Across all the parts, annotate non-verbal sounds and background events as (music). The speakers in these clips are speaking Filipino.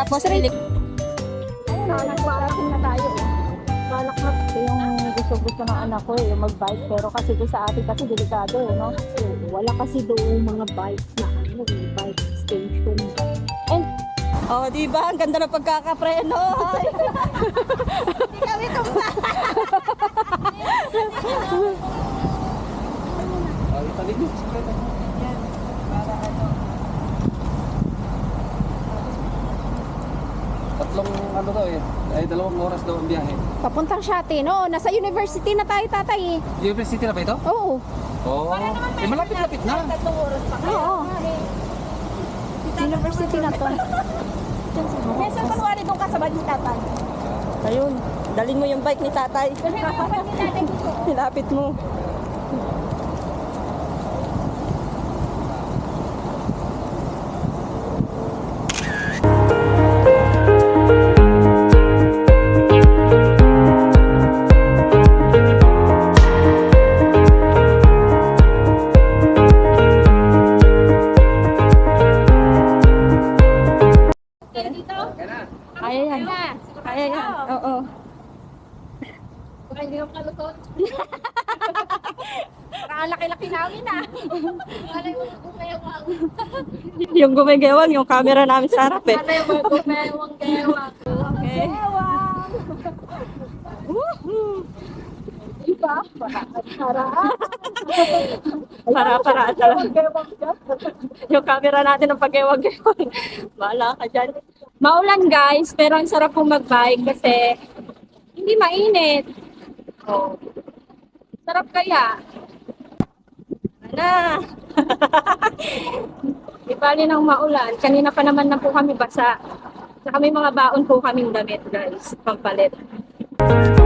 tapos Straight. straight. Nagmarating na tayo. Balak na. Ito yung gusto-gusto ng anak ko eh, yung mag-bike. Pero kasi doon sa atin kasi delikado eh, no? Wala kasi doon mga bike na ano, yung bike station. Oh, di ba? Ang ganda ng pagkakapreno. Ay. Hindi kami tumba. Oh, italin mo, bisikleta mo. Tatlong ano daw eh, ay dalawang oras daw ang biyahe. Papuntang Shate, no? Nasa university na tayo, tatay eh. University na ba ito? Oo. Oo. Eh, malapit-lapit na. Oo. University na to. (laughs) Minsan kunwari doon ka sa ni tatay. Ayun, dalin mo yung bike ni tatay. Hilapit mo. Kaya (laughs) yan. Kaya yan. Oo. Baka hindi yung kalutot. Parang (laughs) ang laki-laki namin ah. Ano yung gumewang? Yung gumigewang, yung camera namin sa harap eh. Ano yung gumewang gewang? Okay. Paraan. Para-para talaga. Yung camera natin ng pag-ewag-ewag. (laughs) Bahala ka dyan. Maulan guys, pero ang sarap pong mag-bike kasi hindi mainit. Oh. Sarap kaya. Na. (laughs) Di bali ng maulan. Kanina pa naman na po kami basa. Saka may mga baon po kaming damit guys. Pampalit. Oo.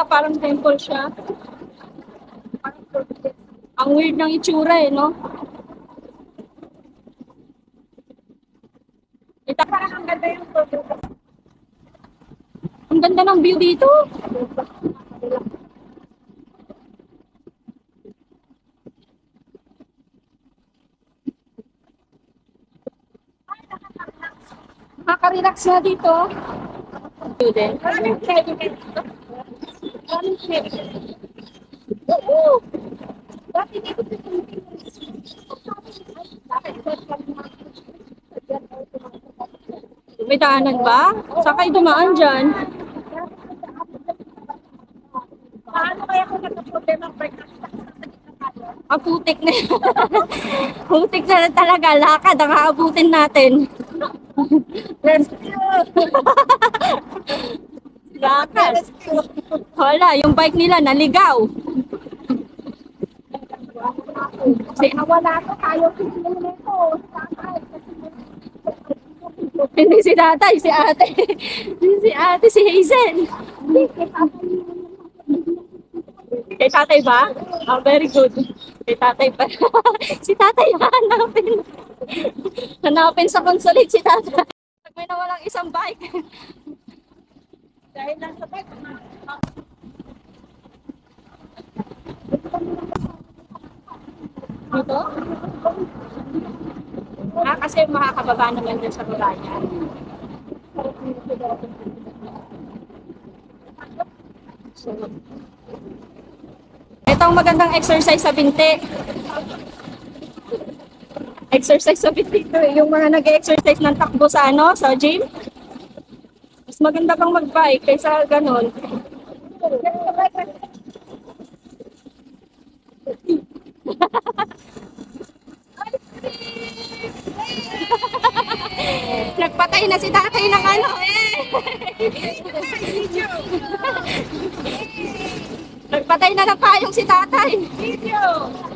Kaya parang temple siya. Ang weird ng itsura eh, no? Ita parang ang ganda yung Ang ganda ng view dito. Nakaka-relax na dito. View din. May daanan ba? Saan kayo dumaan dyan? Paano kaya kung nagka-problema ang break Ang putik na putik (laughs) na talaga. Lakad ang aabutin natin. (laughs) Lakad. Wala, yung bike nila naligaw. Kasi nawala tayo ko. Tatay, kasi Hindi si tatay, si ate. si ate, si Hazel. Kay tatay ba? Oh, very good. Kay tatay pa. (laughs) si tatay hanapin. hanapin sa consulate si tatay. Pag may nawalang isang bike. Dahil lang sa bike, Dito? Ah, kasi makakababa naman dyan sa Ruraya. So, ito ang magandang exercise sa binti. Exercise sa binti. Yung mga nag-exercise ng takbo sa ano, sa gym. Mas maganda pang mag-bike kaysa ganun. Nagpatay na si tatay ng ano eh. Nagpatay na ng payong si tatay. Hi!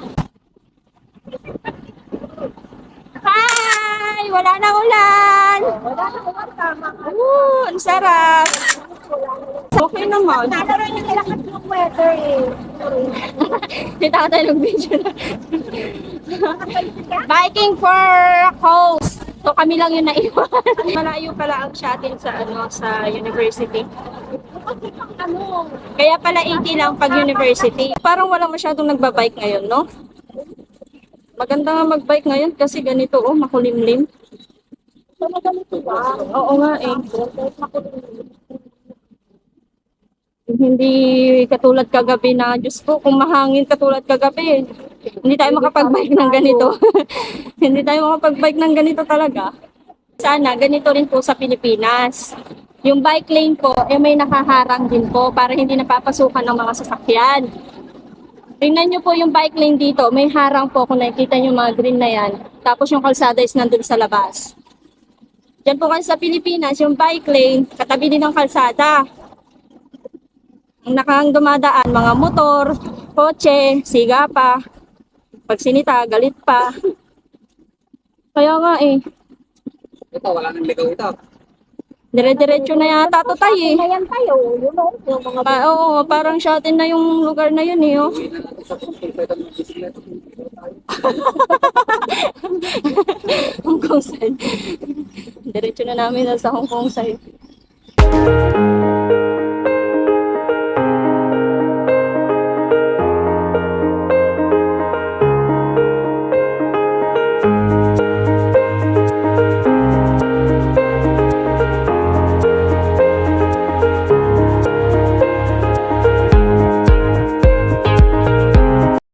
Wala na ulan! tama. Woo! Ang sarap! Okay naman. Nakaroon yung lakas ng weather eh. Hindi tayo nag-video na. (laughs) Biking for coast. So kami lang yung naiwan. (laughs) Malayo pala ang shuttle sa ano sa university. Kaya pala 80 lang pag university. Parang wala masyadong nagbabike ngayon, no? Maganda nga magbike ngayon kasi ganito, oh, makulimlim. Oo nga eh. Hindi katulad kagabi na, Diyos ko, kung mahangin katulad kagabi, hindi tayo makapag-bike ng ganito. (laughs) hindi tayo makapag-bike ng ganito talaga. Sana, ganito rin po sa Pilipinas. Yung bike lane po, eh may nakaharang din po para hindi napapasukan ng mga sasakyan. Tingnan nyo po yung bike lane dito, may harang po kung nakikita nyo mga green na yan. Tapos yung kalsada is nandun sa labas. Diyan po kasi sa Pilipinas, yung bike lane, katabi din ng kalsada. Ang nakang dumadaan, mga motor, kotse, siga pa. Pag sinita, galit pa. Kaya nga eh, Ito, wala nang ligaw ito. dire-diretso na yata to tayo eh. Ngayon tayo, you know, yung mga Pa, oo, parang sa atin na yung lugar na yun eh. Oh. Uwi na (laughs) Diretso na namin sa Hong Kong side.